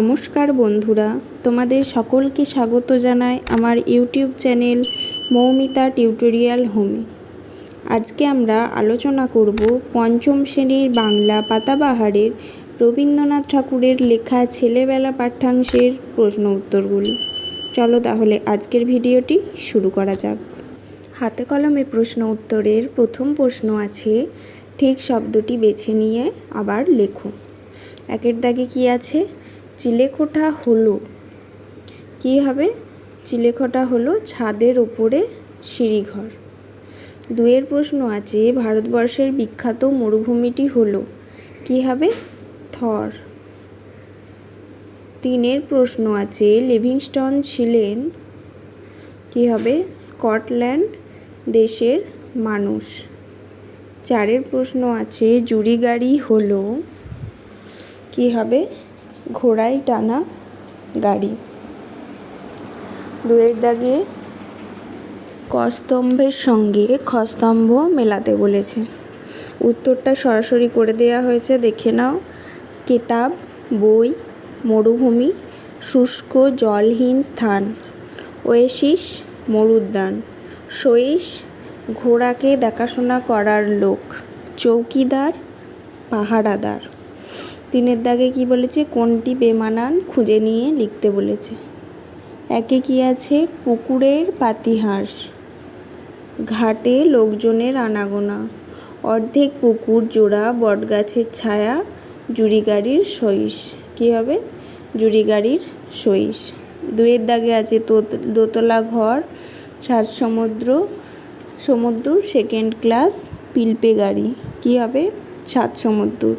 নমস্কার বন্ধুরা, তোমাদের সকলকে স্বাগত জানাই আমার ইউটিউব চ্যানেল মৌমিতা টিউটোরিয়াল হোমে। আজকে আমরা আলোচনা করব পঞ্চম শ্রেণির বাংলা পাতাবাহারের রবীন্দ্রনাথ ঠাকুরের লেখা ছেলেবেলা পাঠ্যাংশের প্রশ্ন উত্তরগুলি। চলো তাহলে আজকের ভিডিওটি শুরু করা যাক। হাতে কলমে প্রশ্ন উত্তরের প্রথম প্রশ্ন আছে, ঠিক শব্দটি বেছে নিয়ে আবার লেখো। একের দাগে কি আছে? চিলেকোঠা হলো। কি হবে? চিলেকোঠা হলো ছাদের ওপরে সিঁড়িঘর। দুয়ের প্রশ্ন আছে, ভারতবর্ষের বিখ্যাত মরুভূমিটি হলো। কি হবে? থর। তিনের প্রশ্ন আছে, লিভিংস্টন ছিলেন কি হবে? স্কটল্যান্ড দেশের মানুষ। চারের প্রশ্ন আছে জুড়ি গাড়ি হলো কি হবে? ঘোড়ায় টানা গাড়ি। দুয়ের দাগে কস্তম্ভের সঙ্গে খস্তম্ভ মেলাতে বলেছে। উত্তরটা সরাসরি করে দেওয়া হয়েছে, দেখে নাও। কেতাব, বই, মরুভূমি, শুষ্ক জলহীন স্থান। ওয়েশিস মরুদ্যান। সইস ঘোড়াকে দেখাশোনা করার লোক। চৌকিদার, পাহারাদার। তিনের দাগে কি বলেছে? কোনটি বেমানান খুঁজে নিয়ে লিখতে বলেছে। একে কি আছে? পুকুরের পাতিহাঁস। ঘাটে লোকজনের আনাগোনা। অর্ধেক পুকুর জোড়া, বটগাছের ছায়া জুড়ি গাড়ির সইস কী হবে? জুড়ি গাড়ির সইস দুয়ের দাগে আছে দোতলা ঘর, সাত সমুদ্র সমুদ্র, সেকেন্ড ক্লাস, পিলপে গাড়ি। কী হবে? সাত সমুদ্র।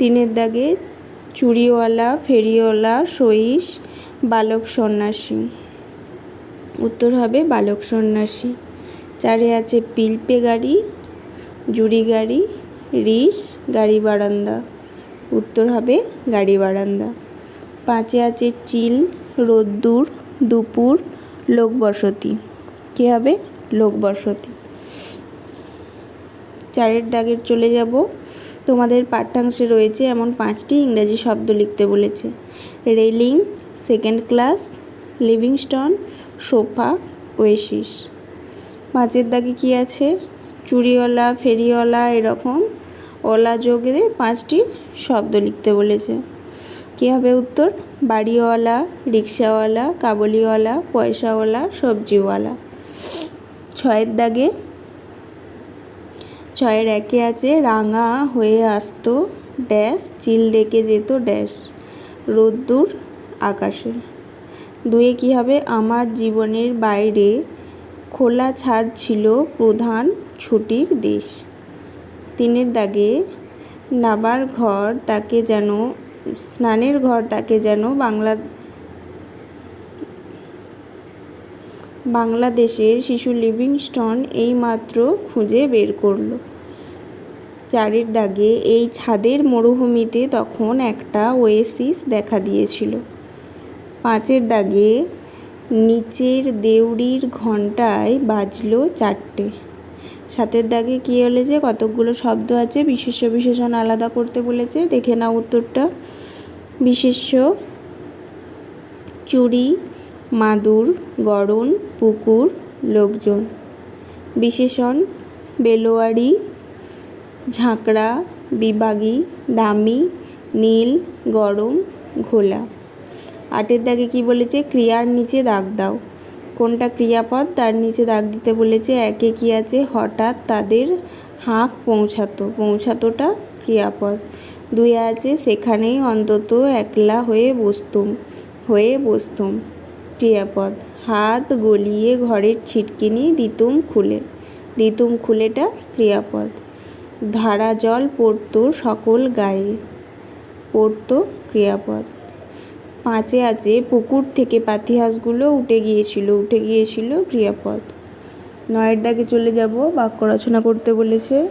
তিনের দাগে চুড়িওয়ালা, ফেরিওয়ালা সইস বালক সন্ন্যাসী। উত্তর হবে বালক সন্ন্যাসী। চারে আছে পিলপে গাড়ি, জুড়ি গাড়ি, রিস, গাড়ি বারান্দা। উত্তর হবে গাড়ি বারান্দা। পাঁচে আছে চিল, রোদ্দুর, দুপুর লোকবসতি কী হবে? লোকবসতি চারের দাগের চলে যাব তোমাদের পাঠ্যাংশে রয়েছে এমন পাঁচটি ইংরাজি শব্দ লিখতে বলেছে। Railing, second class, Livingstone, sofa, oasis. পাঁচের দাগে কী আছে? চুরিওয়ালা ফেরিওয়ালা এরকম। ওলা যোগে পাঁচটি শব্দ লিখতে বলেছে। কী হবে উত্তর? বাড়িওয়ালা, রিক্সাওয়ালা, কাবুলিওয়ালা, পয়সাওয়ালা, সবজিওয়ালা। ছয়ের দাগে ছয়ের একে আছে, রাঙা হয়ে আসতো ড্যাশ, চিল ডেকে যেত ড্যাশ, রোদ্দুর আকাশে। দুয়ে কী হবে? আমার জীবনের বাইরে খোলা ছাদ ছিল প্রধান ছুটির দেশ। তিনের দাগে নাবার ঘর তাকে যেন, স্নানের ঘর তাকে যেন বাংলা, বাংলাদেশের শিশু লিভিংস্টন এইমাত্র খুঁজে বের করল। চারের দাগে এই ছাদের মরুভূমিতে তখন একটা ওয়েসিস দেখা দিয়েছিল। পাঁচের দাগে নিচের দেউড়ির ঘণ্টায় বাজলো চারটে। সাতের দাগে কী বলেছে কতকগুলো শব্দ আছে, বিশেষ্য বিশেষণ আলাদা করতে বলেছে। দেখে নাও উত্তরটা। বিশেষ্য, চুরি, মাদুর, গড়ন, পুকুর, লোকজন। বিশেষণ, বেলোয়ারি ঝাঁকড়া বিভাগী দামি, নীল, গরম, ঘোলা। আটের দাগে কি বলেছে? ক্রিয়ার নিচে দাগ দাও। কোনটা ক্রিয়াপদ? তার নিচে দাগ দিতে বলেছে, একে কি আছে? হঠাৎ তাদের হাঁক পৌঁছাতো। পৌঁছাতোটা ক্রিয়াপদ। দুই আছে, সেখানেই অন্তত একলা হয়ে বসতুম হয়ে বসতুম। ক্রিয়াপদ। হাত গলিয়ে ঘরের ছিটকিনি দিতুম খুলে। দিতুম খুলেটা ক্রিয়াপদ। ধারা জল পড়তো সকল গায়ে। পড়তো ক্রিয়াপদ। পাঁচে আছে পুকুর থেকে পাতিহাঁসগুলো উঠে গিয়েছিল উঠে গিয়েছিল ক্রিয়াপদ। নয়ের দাগে চলে যাব, বাক্য রচনা করতে বলেছে।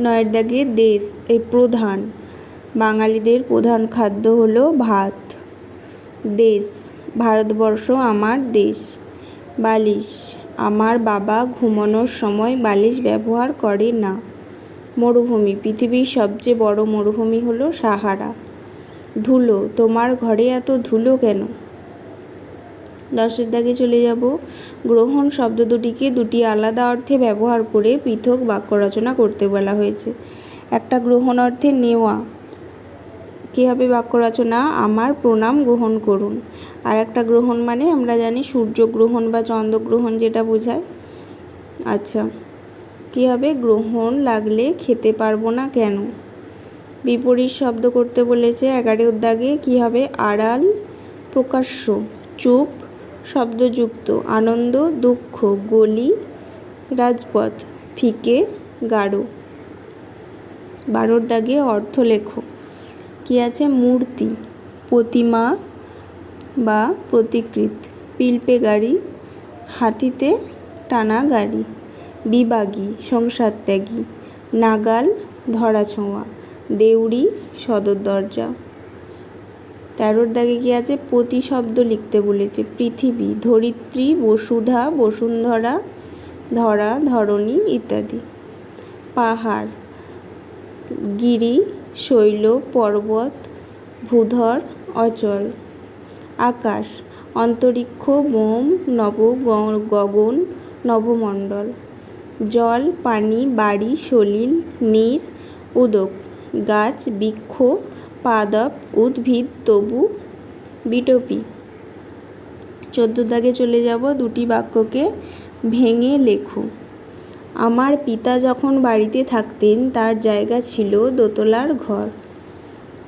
নয়ের দাগে দেশ এই প্রধান। বাঙালিদের প্রধান খাদ্য হলো ভাত। দেশ, ভারতবর্ষ আমার দেশ। বালিশ আমার বাবা ঘুমানোর সময় বালিশ ব্যবহার করে না। মরুভূমি, পৃথিবীর সবচেয়ে বড় মরুভূমি হলো সাহারা। ধুলো, তোমার ঘরে এত ধুলো কেন? দশের দাগে চলে যাব। গ্রহণ শব্দ দুটিকে দুটি আলাদা অর্থে ব্যবহার করে পৃথক বাক্য রচনা করতে বলা হয়েছে। একটা গ্রহণ অর্থে নেওয়া। কী হবে বাক্য রচনা, আমার প্রণাম গ্রহণ করুন। আর একটা গ্রহণ মানে আমরা জানি সূর্যগ্রহণ বা চন্দ্রগ্রহণ যেটা বোঝায়। আচ্ছা কী হবে গ্রহণ লাগলে খেতে পারব না কেন? বিপরীত শব্দ করতে বলেছে এগারোর দাগে কী হবে আড়াল, প্রকাশ্য, চুপ, শব্দযুক্ত, আনন্দ, দুঃখ, গলি, রাজপথ, ফিকে, গাঢ়। বারোর দাগে অর্থ লেখো কী আছে? মূর্তি, প্রতিমা বা প্রতিকৃত। পিলপে গাড়ি, হাতিতে টানা গাড়ি বিবাগী সংসার ত্যাগী, নাগাল ধরাছোঁয়া দেউড়ি, সদর দরজা। তেরোর দাগে কি আছে? প্রতিশব্দ লিখতে বলেছে। পৃথিবী, ধরিত্রী, বসুধা, বসুন্ধরা, ধরা, ধরণী ইত্যাদি। পাহাড়, গিরি শৈল, পর্বত, ভূধর, অচল। আকাশ, অন্তরিক্ষ, মোম, নব গগন, নবমণ্ডল। জল, পানি, বাড়ি, সলিল, নীর, উদক। গাছ, বৃক্ষ, পাদপ, উদ্ভিদ, তবু, বিটপি। চোদ্দ দাগে চলে যাব, দুটি বাক্যকে ভেঙে লেখো। আমার পিতা যখন বাড়িতে থাকতেন, তার জায়গা ছিল দোতলার ঘর।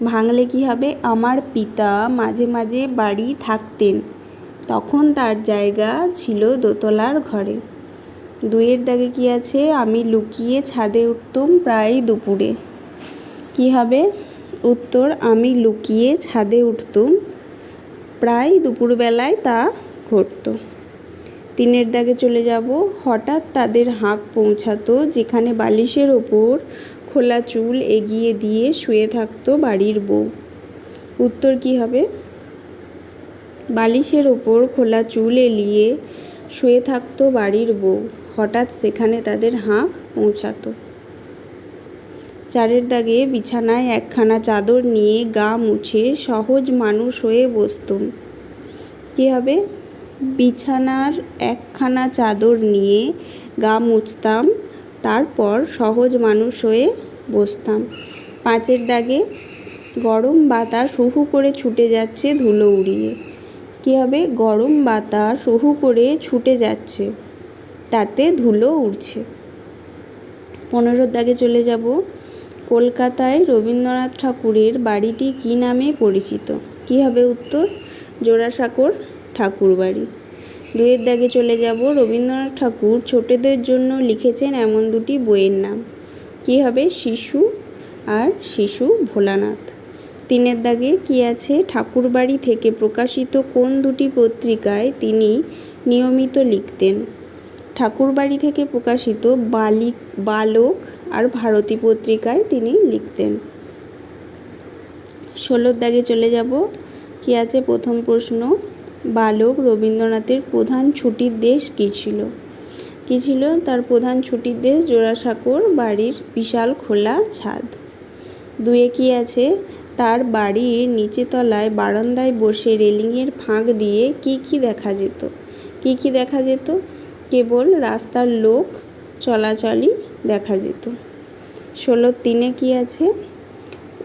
ভাঙলে কী হবে? আমার পিতা মাঝে মাঝে বাড়ি থাকতেন। তখন তার জায়গা ছিল দোতলার ঘরে। দুইয়ের দাগে কি আছে? আমি লুকিয়ে ছাদে উঠতুম প্রায় দুপুরে। কি হবে? উত্তর, আমি লুকিয়ে ছাদে উঠতুম। প্রায় দুপুরবেলায় তা ঘটত। তিনের দাগে চলে যাব। হঠাৎ তাদের হাঁক পৌঁছাতো, যেখানে বালিশের ওপর খোলা চুল এগিয়ে দিয়ে শুয়ে থাকতো বাড়ির বউ। উত্তর কি হবে? বালিশের ওপর খোলা চুল এলিয়ে শুয়ে থাকতো বাড়ির বউ। হঠাৎ সেখানে তাদের হাঁক পৌঁছাতো। চারের দাগে বিছানায় একখানা চাদর নিয়ে গা মুছে সহজ মানুষ হয়ে বসতুম। কী হবে? বিছানার একখানা চাদর নিয়ে গা মুছতাম, তারপর সহজ মানুষ হয়ে বসতাম। পাঁচের দাগে গরম বাতাস হু করে ছুটে যাচ্ছে ধুলো উড়িয়ে। কী হবে গরম বাতাস হু করে ছুটে যাচ্ছে, তাতে ধুলো উড়ছে। পনেরোর দাগে চলে যাব। কলকাতায় রবীন্দ্রনাথ ঠাকুরের বাড়িটি কী নামে পরিচিত? কী হবে উত্তর? জোড়াসাঁকোর ঠাকুর বাড়ি দুয়ের দাগে চলে যাব। রবীন্দ্রনাথ ঠাকুর ছোটদের জন্য লিখেছেন এমন দুটি বইয়ের নাম। কী হবে? শিশু আর শিশু ভোলানাথ। তিনের দাগে কি আছে? ঠাকুরবাড়ি থেকে প্রকাশিত কোন দুটি পত্রিকায় তিনি নিয়মিত লিখতেন? ঠাকুরবাড়ি থেকে প্রকাশিত বালিক বালক আর ভারতী পত্রিকায় তিনি লিখতেন। ষোলোর দাগে চলে যাব। কি আছে? প্রথম প্রশ্ন। বালক রবীন্দ্রনাথের প্রধান ছুটির দেশ কী ছিল? কী ছিল? তার প্রধান ছুটির দেশ জোড়াসাঁকোর বাড়ির বিশাল খোলা ছাদ। দুয়ে কি আছে? তার বাড়ির নিচে তলায় বারান্দায় বসে রেলিংয়ের ফাঁক দিয়ে কি কি দেখা যেত? কি কি দেখা যেত? কেবল রাস্তার লোক চলাচলই দেখা যেত। ষোলো তিনে কি আছে?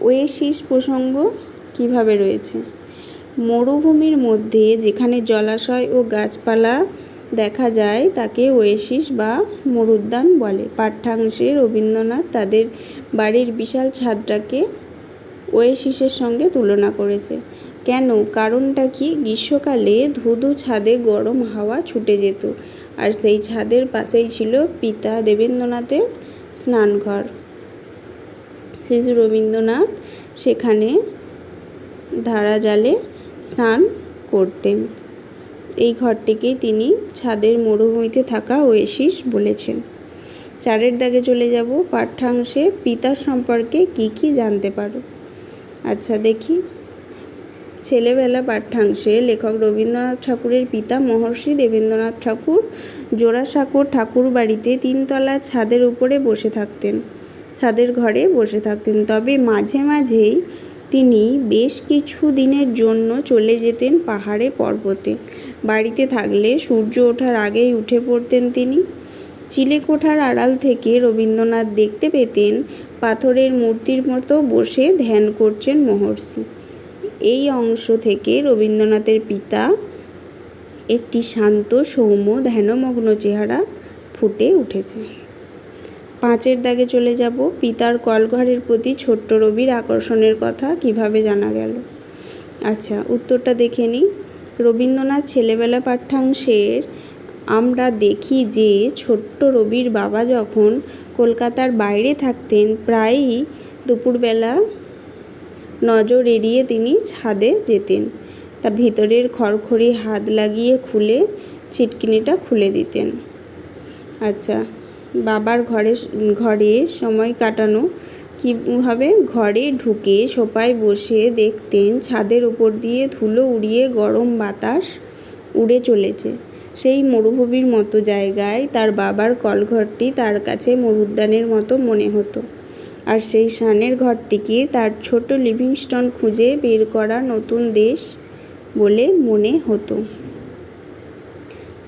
ওয়েসিস প্রসঙ্গ কীভাবে রয়েছে? মরুভূমির মধ্যে যেখানে জলাশয় ও গাছপালা দেখা যায়, তাকে ওয়েসিস বা মরুদ্যান বলে। পাঠ্যাংশে রবীন্দ্রনাথ তাদের বাড়ির বিশাল ছাদটাকে ওয়েসিসের সঙ্গে তুলনা করেছে। কেন? কারণটা কি? গ্রীষ্মকালে ধুধু ছাদে গরম হাওয়া ছুটে যেত, আর সেই ছাদের পাশেই ছিল পিতা দেবেন্দ্রনাথের স্নানঘর। শিশু রবীন্দ্রনাথ সেখানে ধারা জালে স্নান করতেন। এই ঘরটিকেই তিনি ছাদের মরুভূমিতে থাকা ওয়েশিস বলেছেন। চারের দাগে চলে যাব, পাঠ্যাংশে পিতার সম্পর্কে কি কি জানতে পারো? আচ্ছা দেখি। ছেলেবেলা পাঠ্যাংশে লেখক রবীন্দ্রনাথ ঠাকুরের পিতা মহর্ষি দেবেন্দ্রনাথ ঠাকুর জোড়াসাঁকোর ঠাকুর বাড়িতে তিনতলা ছাদের উপরে বসে থাকতেন। ছাদের ঘরে বসে থাকতেন। তবে মাঝে মাঝেই তিনি বেশ কিছু দিনের জন্য চলে যেতেন পাহাড়ে পর্বতে। বাড়িতে থাকলে সূর্য ওঠার আগেই উঠে পড়তেন তিনি। চিলেকোঠার আড়াল থেকে রবীন্দ্রনাথ দেখতে পেতেন পাথরের মূর্তির মতো বসে ধ্যান করছেন মহর্ষি। এই অংশ থেকে রবীন্দ্রনাথের পিতা একটি শান্ত সৌম্য ধ্যানমগ্ন চেহারা ফুটে উঠেছে। পাঁচের দাগে চলে যাব। পিতার কলঘরের প্রতি ছোট্ট রবির আকর্ষণের কথা কীভাবে জানা গেল? আচ্ছা উত্তরটা দেখে নিই। রবীন্দ্রনাথ ছেলেবেলা পাঠ্যাংশের আমরা দেখি যে ছোট্ট রবির বাবা যখন কলকাতার বাইরে থাকতেন, প্রায়ই দুপুরবেলা নজর এড়িয়ে তিনি ছাদে যেতেন। তা ভিতরের খড়খড়ি হাত লাগিয়ে খুলে ছিটকিনিটা খুলে দিতেন। আচ্ছা বাবার ঘরে ঘরে সময় কাটানো। কীভাবে ঘরে ঢুকে সোফায় বসে দেখতেন, ছাদের উপর দিয়ে ধুলো উড়িয়ে গরম বাতাস উড়ে চলেছে। সেই মরুভূমির মতো জায়গায় তার বাবার কলঘরটি তার কাছে মরুদ্যানের মতো মনে হতো। আর সেই সানের ঘরটিকে তার ছোট লিভিংস্টন খুঁজে বের করা নতুন দেশ বলে মনে হতো।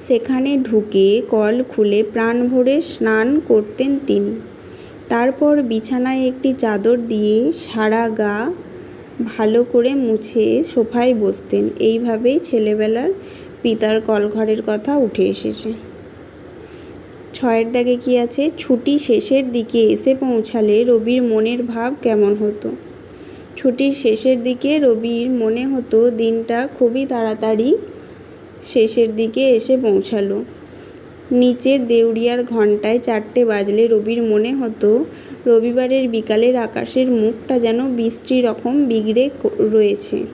সেখানে ঢুকে কল খুলে প্রাণ ভরে স্নান করতেন তিনি। তারপর বিছানায় একটি চাদর দিয়ে সারা গা ভালো করে মুছে সোফায় বসতেন। এইভাবেই ছেলেবেলার পিতার কলঘরের কথা উঠে এসেছে। ছয়ের দাগে কি আছে? ছুটি শেষের দিকে এসে পৌঁছালে রবির মনের ভাব কেমন হতো? ছুটির শেষের দিকে রবির মনে হতো দিনটা খুবই তাড়াতাড়ি শেষের দিকে এসে পৌঁছালো। নিচের দেউড়িয়ার ঘন্টায় চারটে বাজলে রবির মনে হতো, রবিবারের বিকালের আকাশের মুখটা যেন বৃষ্টি রকম বিগড়ে রয়েছে।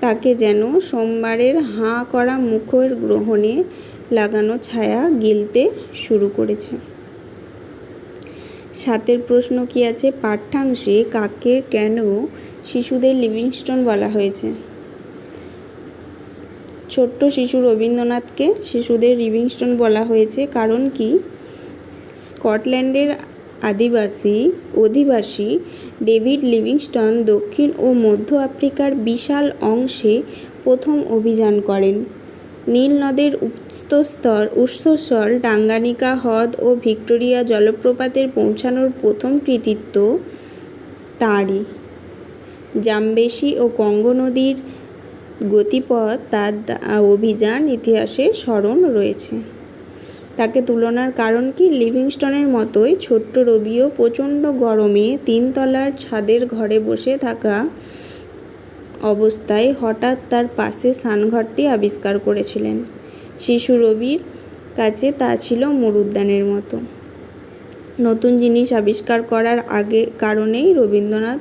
তাকে যেন সোমবারের হাঁ করা মুখের গ্রহণে লাগানো ছায়া গিলতে শুরু করেছে। সাতের প্রশ্ন কি আছে? পাঠ্যাংশে কাকে কেন শিশুদের লিভিংস্টন বলা হয়েছে? ছোট্ট শিশু রবীন্দ্রনাথকে শিশুদের লিভিংস্টন বলা হয়েছে। কারণ কি? স্কটল্যান্ডের আদিবাসী অধিবাসী ডেভিড লিভিংস্টন দক্ষিণ ও মধ্য আফ্রিকার বিশাল অংশে প্রথম অভিযান করেন। নীল নদের উৎসস্তর উৎসস্থল টাঙ্গানিকা হ্রদ ও ভিক্টোরিয়া জলপ্রপাতের পৌঁছানোর প্রথম কৃতিত্ব তাঁরই। জামবেশি ও কঙ্গো নদীর গতিপথ, তার অভিযান ইতিহাসে স্মরণ রয়েছে। তাকে তুলনার কারণ কি? লিভিংস্টনের মতোই ছোট্ট রবিও প্রচণ্ড গরমে তিনতলার ছাদের ঘরে বসে থাকা অবস্থায় হঠাৎ তার পাশে স্নানঘরটি আবিষ্কার করেছিলেন। শিশু রবির কাছে তা ছিল মরুদ্যানের মতো। নতুন জিনিস আবিষ্কার করার আগে কারণেই রবীন্দ্রনাথ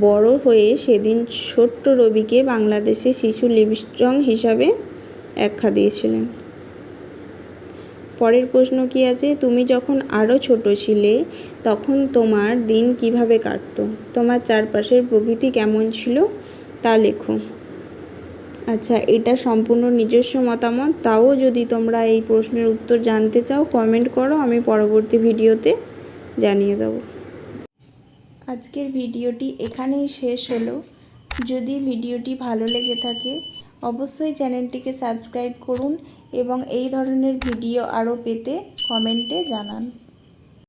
বড় হয়ে সেদিন ছোট্ট রবিকে বাংলাদেশে শিশু লিভিস্ট্রং হিসাবে আখ্যা দিয়েছিলেন। পরের প্রশ্ন কি আছে? তুমি যখন আরও ছোট ছিলে, তখন তোমার দিন কীভাবে কাটতো? তোমার চারপাশের প্রকৃতি কেমন ছিল তা লেখো। আচ্ছা এটা সম্পূর্ণ নিজস্ব মতামত। তাও যদি তোমরা এই প্রশ্নের উত্তর জানতে চাও কমেন্ট করো, আমি পরবর্তী ভিডিওতে জানিয়ে দেবো। আজকের ভিডিওটি এখানেই শেষ হলো। যদি ভিডিওটি ভালো লেগে থাকে, অবশ্যই চ্যানেলটিকে সাবস্ক্রাইব করুন এবং এই ধরনের ভিডিও আরও পেতে কমেন্টে জানান।